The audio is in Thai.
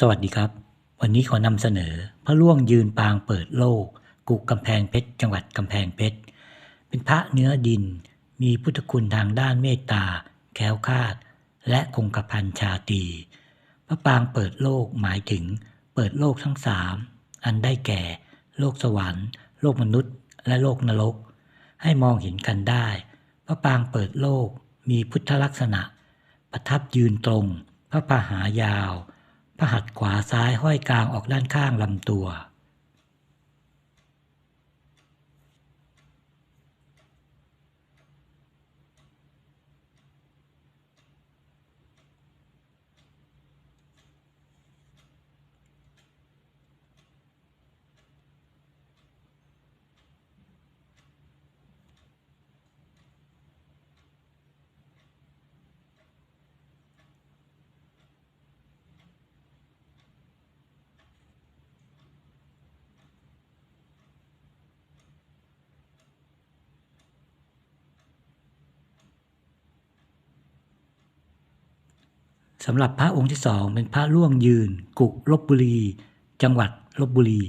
สวัสดีครับ วันนี้ขอนำเสนอพระล่วงยืนปางเปิดโลก กุกำแพงเพชร จังหวัดกำแพงเพชร เป็นพระเนื้อดิน มีพุทธคุณทางด้านเมตตา แคล้วคลาด และคงกระพันชาตี พระปางเปิดโลกหมายถึงเปิดโลกทั้งสามอันได้แก่ โลกสวรรค์ โลกมนุษย์ และโลกนรก ให้มองเห็นกันได้ พระปางเปิดโลกมีพุทธลักษณะ ประทับยืนตรง พระปาหายาว พระหัตถ์ขวาซ้ายห้อยกลางออกด้านข้างลำตัว สำหรับพระองค์ที่สองเป็นพระล่วงยืน กุลบบุรี จังหวัดลบบุรี